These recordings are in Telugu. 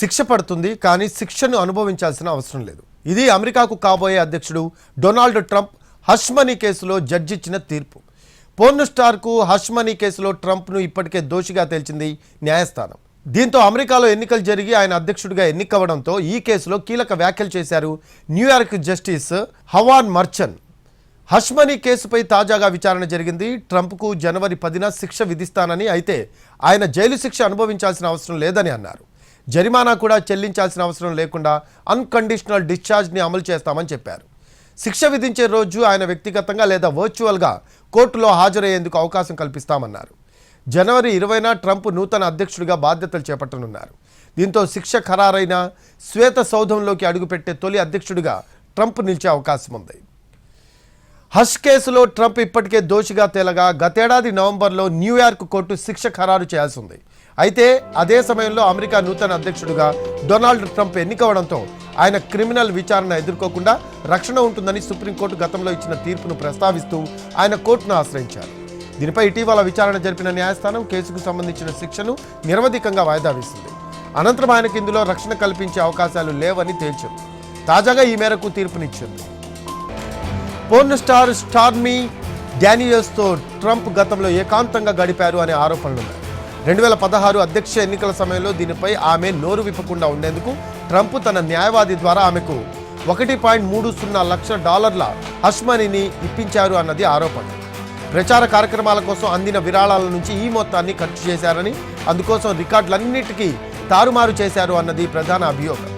శిక్ష పడుతుంది కానీ శిక్షను అనుభవించాల్సిన అవసరం లేదు. ఇది అమెరికాకు కాబోయే అధ్యక్షుడు డొనాల్డ్ ట్రంప్ హష్మనీ కేసులో జడ్జి ఇచ్చిన తీర్పు. పోర్న్ స్టార్కు హష్మనీ కేసులో ట్రంప్ను ఇప్పటికే దోషిగా తేల్చింది న్యాయస్థానం. దీంతో అమెరికాలో ఎన్నికలు జరిగి ఆయన అధ్యక్షుడిగా ఎన్నికవడంతో ఈ కేసులో కీలక వ్యాఖ్యలు చేశారు న్యూయార్క్ జస్టిస్ హవాన్ మర్చన్. హష్మనీ కేసుపై తాజాగా విచారణ జరిగింది. ట్రంప్కు జనవరి పదిన శిక్ష విధిస్తానని అయితే ఆయన జైలు శిక్ష అనుభవించాల్సిన అవసరం లేదని అన్నారు. జరిమానా కూడా చెల్లించాల్సిన అవసరం లేకుండా అన్కండిషనల్ డిశ్చార్జ్ని అమలు చేస్తామని చెప్పారు. శిక్ష విధించే రోజు ఆయన వ్యక్తిగతంగా లేదా వర్చువల్గా కోర్టులో హాజరయ్యేందుకు అవకాశం కల్పిస్తామన్నారు. జనవరి ఇరవైన ట్రంప్ నూతన అధ్యక్షుడిగా బాధ్యతలు చేపట్టనున్నారు. దీంతో శిక్ష ఖరారైన శ్వేత సౌధంలోకి అడుగుపెట్టే తొలి అధ్యక్షుడిగా ట్రంప్ నిలిచే అవకాశం ఉంది హష్ కేసులో ట్రంప్ ఇప్పటికే దోషిగా తేలగా గతేడాది నవంబర్లో న్యూయార్క్ కోర్టు శిక్ష ఖరారు చేయాల్సి ఉంది. అయితే అదే సమయంలో అమెరికా నూతన అధ్యక్షుడిగా డొనాల్డ్ ట్రంప్ ఎన్నికవడంతో ఆయన క్రిమినల్ విచారణ ఎదుర్కోకుండా రక్షణ ఉంటుందని సుప్రీంకోర్టు గతంలో ఇచ్చిన తీర్పును ప్రస్తావిస్తూ ఆయన కోర్టును ఆశ్రయించారు. దీనిపై ఇటీవల విచారణ జరిపిన న్యాయస్థానం కేసుకు సంబంధించిన శిక్షను నిరవధికంగా వాయిదా వేసింది. అనంతరం ఆయనకు ఇందులో రక్షణ కల్పించే అవకాశాలు లేవని తేల్చింది. తాజాగా ఈ మేరకు తీర్పునిచ్చింది. పోర్న్ స్టార్ స్టార్మీ డానియల్స్తో ట్రంప్ గతంలో ఏకాంతంగా గడిపారు అనే ఆరోపణలున్నాయి రెండు వేల పదహారు అధ్యక్ష ఎన్నికల సమయంలో దీనిపై ఆమె నోరు విప్పకుండా ఉండేందుకు ట్రంప్ తన న్యాయవాది ద్వారా ఆమెకు ఒకటి పాయింట్ మూడు సున్నా లక్షల డాలర్ల హష్మనీని ఇప్పించారు అన్నది ఆరోపణ. ప్రచార కార్యక్రమాల కోసం అందిన విరాళాల నుంచి ఈ మొత్తాన్ని ఖర్చు చేశారని అందుకోసం రికార్డులన్నిటికీ తారుమారు చేశారు అన్నది ప్రధాన అభియోగం.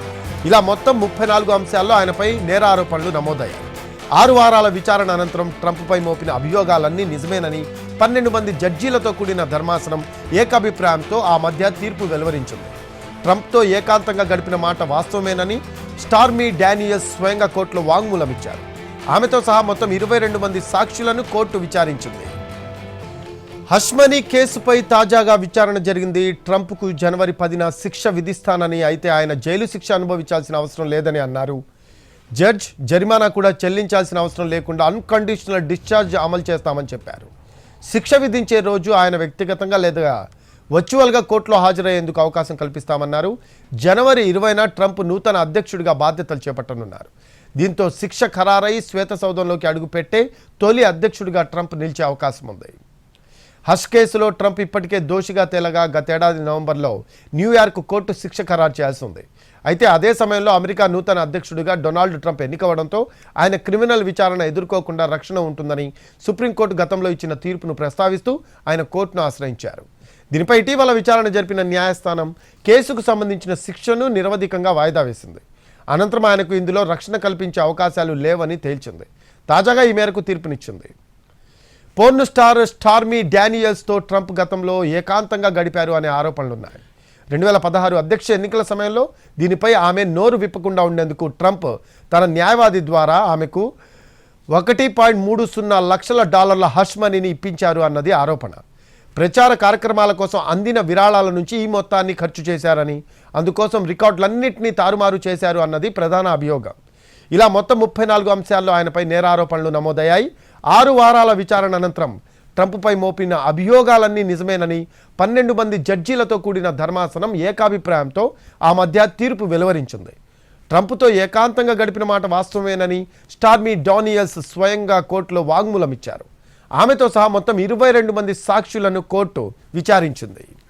ఇలా మొత్తం ముప్పై నాలుగు అంశాల్లో ఆయనపై నేరారోపణలు నమోదయ్యాయి. ఆరు వారాల విచారణ అనంతరం ట్రంప్పై మోపిన అభియోగాలన్నీ నిజమేనని పన్నెండు మంది జడ్జీలతో కూడిన ధర్మాసనం ఏకాభిప్రాయంతో ఆ మధ్య తీర్పు వెలువరించింది. ట్రంప్తో ఏకాంతంగా గడిపిన మాట వాస్తవమేనని స్టార్మీ డానియల్స్ స్వయంగా కోర్టులో వాంగ్మూలమిచ్చారు. ఆమెతో సహా మొత్తం ఇరవై రెండు మంది సాక్షులను కోర్టు విచారించింది. హష్మనీ కేసుపై తాజాగా విచారణ జరిగింది. ట్రంప్కు జనవరి పదిన శిక్ష విధిస్తానని అయితే ఆయన జైలు శిక్ష అనుభవించాల్సిన అవసరం లేదని అన్నారు. జడ్జ్ జరిమానా కూడా చెల్లించాల్సిన అవసరం లేకుండా అన్కండిషనల్ డిశ్చార్జ్ అమలు చేస్తామని చెప్పారు. శిక్ష విధించే రోజు ఆయన వ్యక్తిగతంగా లేదా వర్చువల్గా కోర్టులో హాజరయ్యేందుకు అవకాశం కల్పిస్తామన్నారు. జనవరి ఇరవైన ట్రంప్ నూతన అధ్యక్షుడిగా బాధ్యతలు చేపట్టనున్నారు. దీంతో శిక్ష ఖరారై శ్వేత సౌధంలోకి అడుగుపెట్టే తొలి అధ్యక్షుడిగా ట్రంప్ నిలిచే అవకాశం ఉంది. హష్ కేసులో ట్రంప్ ఇప్పటికే దోషిగా తేలగా గతేడాది నవంబర్లో న్యూయార్క్ కోర్టు శిక్ష ఖరారు చేయాల్సి ఉంది. అయితే అదే సమయంలో అమెరికా నూతన అధ్యక్షుడిగా డొనాల్డ్ ట్రంప్ ఎన్నికవడంతో ఆయన క్రిమినల్ విచారణ ఎదుర్కోకుండా రక్షణ ఉంటుందని సుప్రీంకోర్టు గతంలో ఇచ్చిన తీర్పును ప్రస్తావిస్తూ ఆయన కోర్టును ఆశ్రయించారు. దీనిపై ఇటీవల విచారణ జరిపిన న్యాయస్థానం కేసుకు సంబంధించిన శిక్షను నిరవధికంగా వాయిదా వేసింది. అనంతరం ఆయనకు ఇందులో రక్షణ కల్పించే అవకాశాలు లేవని తేల్చింది. తాజాగా ఈ మేరకు తీర్పునిచ్చింది. పోర్న్ స్టార్ స్టార్మీ డానియల్స్తో ట్రంప్ గతంలో ఏకాంతంగా గడిపారు అనే ఆరోపణలున్నాయి. రెండు వేల పదహారు అధ్యక్ష ఎన్నికల సమయంలో దీనిపై ఆమె నోరు విప్పకుండా ఉండేందుకు ట్రంప్ తన న్యాయవాది ద్వారా ఆమెకు ఒకటి పాయింట్ మూడు సున్నా లక్షల డాలర్ల హష్ మనీని ఇప్పించారు అన్నది ఆరోపణ. ప్రచార కార్యక్రమాల కోసం అందిన విరాళాల నుంచి ఈ మొత్తాన్ని ఖర్చు చేశారని అందుకోసం రికార్డులన్నింటినీ తారుమారు చేశారు అన్నది ప్రధాన అభియోగం. ఇలా మొత్తం ముప్పై నాలుగు అంశాల్లో ఆయనపై నేరారోపణలు నమోదయ్యాయి. ఆరు వారాల విచారణ అనంతరం ట్రంప్పై మోపిన అభియోగాలన్నీ నిజమేనని పన్నెండు మంది జడ్జీలతో కూడిన ధర్మాసనం ఏకాభిప్రాయంతో ఆ మధ్య తీర్పు వెలువరించింది. ట్రంప్తో ఏకాంతంగా గడిపిన మాట వాస్తవమేనని స్టార్మీ డానియల్స్ స్వయంగా కోర్టులో వాగ్మూలమిచ్చారు. ఆమెతో సహా మొత్తం ఇరవై రెండు మంది సాక్షులను కోర్టు విచారించింది.